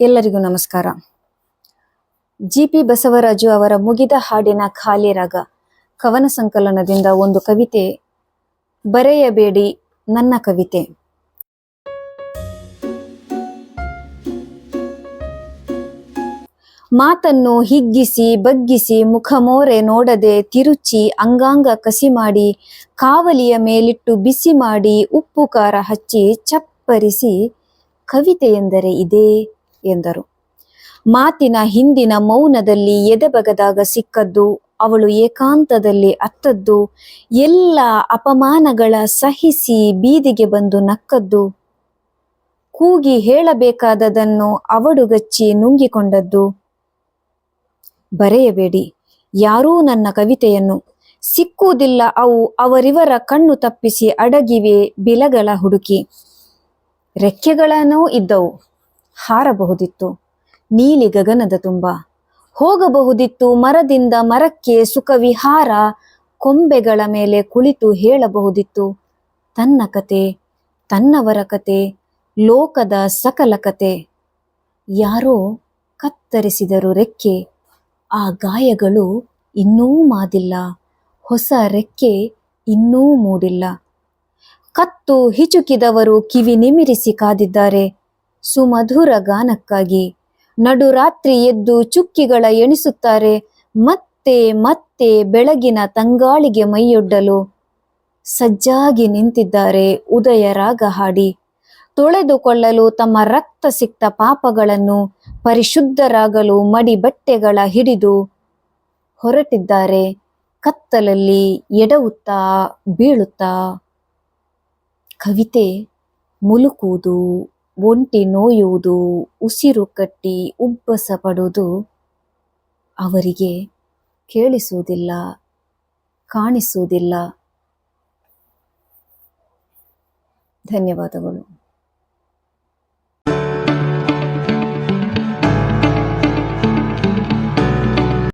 ಎಲ್ಲರಿಗೂ ನಮಸ್ಕಾರ. G P Basavaraju ಅವರ ಮುಗಿದ ಹಾಡಿನ ಖಾಲಿ ರಾಗ ಕವನ ಸಂಕಲನದಿಂದ ಒಂದು ಕವಿತೆ, ಬರೆಯಬೇಡಿ ನನ್ನ ಕವಿತೆ ಮಾತನ್ನು ಹಿಗ್ಗಿಸಿ, ಬಗ್ಗಿಸಿ ಮುಖಮೋರೆ ನೋಡದೆ ತಿರುಚಿ, ಅಂಗಾಂಗ ಕಸಿ ಮಾಡಿ, ಕಾವಲಿಯ ಮೇಲಿಟ್ಟು ಬಿಸಿ ಮಾಡಿ, ಉಪ್ಪು ಖಾರ ಹಚ್ಚಿ ಚಪ್ಪರಿಸಿ, ಕವಿತೆ ಎಂದರೆ ಇದೇ. ಎಂದರು. ಮಾತಿನ ಹಿಂದಿನ ಮೌನದಲ್ಲಿ ಎದೆಬಗದಾಗ ಸಿಕ್ಕದ್ದು, ಅವಳು ಏಕಾಂತದಲ್ಲಿ ಅತ್ತದ್ದು, ಎಲ್ಲ ಅಪಮಾನಗಳ ಸಹಿಸಿ ಬೀದಿಗೆ ಬಂದು ನಕ್ಕದ್ದು, ಕೂಗಿ ಹೇಳಬೇಕಾದದನ್ನು ಅವಡುಗಚ್ಚಿ ನುಂಗಿಕೊಂಡದ್ದು. ಬರೆಯಬೇಡಿ, ಯಾರೂ ನನ್ನ ಕವಿತೆಯನ್ನು, ಸಿಕ್ಕುವುದಿಲ್ಲ ಅವು ಅವರಿವರ ಕಣ್ಣು ತಪ್ಪಿಸಿ ಅಡಗಿವೆ ಬಿಲಗಳ ಹುಡುಕಿ. ರೆಕ್ಕೆಗಳನ್ನೂ ಇದ್ದವು. ಹಾರಬಹುದಿತ್ತು. ನೀಲಿ ಗಗನದ ತುಂಬ. ಹೋಗಬಹುದಿತ್ತು ಮರದಿಂದ ಮರಕ್ಕೆ ಸುಖ ವಿಹಾರ ಕೊಂಬೆಗಳ ಮೇಲೆ ಕುಳಿತು ಹೇಳಬಹುದಿತ್ತು. ತನ್ನ ಕತೆ, ತನ್ನವರ ಕತೆ, ಲೋಕದ ಸಕಲ ಕತೆ. ಯಾರೋ ಕತ್ತರಿಸಿದರು ರೆಕ್ಕೆ. ಆ ಗಾಯಗಳು ಇನ್ನೂ ಮಾದಿಲ್ಲ. ಹೊಸ ರೆಕ್ಕೆ ಇನ್ನೂ ಮೂಡಿಲ್ಲ. ಕತ್ತು ಹಿಚುಕಿದವರು ಕಿವಿ ನಿಮಿರಿಸಿ ಕಾದಿದ್ದಾರೆ. ಸುಮಧುರ ಗಾನಕ್ಕಾಗಿ. ನಡುರಾತ್ರಿ ಎದ್ದು ಚುಕ್ಕಿಗಳ ಎಣಿಸುತ್ತಾರೆ, ಮತ್ತೆ ಮತ್ತೆ ಬೆಳಗಿನ ತಂಗಾಳಿಗೆ ಮೈಯೊಡ್ಡಲು. ಸಜ್ಜಾಗಿ ನಿಂತಿದ್ದಾರೆ ಉದಯ ರಾಗ ಹಾಡಿ. ತೊಳೆದುಕೊಳ್ಳಲು ತಮ್ಮ ರಕ್ತ ಸಿಕ್ತ ಪಾಪಗಳನ್ನು ಪರಿಶುದ್ಧರಾಗಲು ಮಡಿ ಬಟ್ಟೆಗಳ ಹಿಡಿದು ಹೊರಟಿದ್ದಾರೆ, ಕತ್ತಲಲ್ಲಿ ಎಡವುತ್ತಾ ಬೀಳುತ್ತಾ. ಕವಿತೆ ಮುಲುಕುವುದು ಒಂಟಿ ನೋಯುವುದು ಉಸಿರು ಕಟ್ಟಿ ಉಬ್ಬಸ ಪಡುವುದು ಅವರಿಗೆ ಕೇಳಿಸುವುದಿಲ್ಲ ಕಾಣಿಸುವುದಿಲ್ಲ. ಧನ್ಯವಾದಗಳು.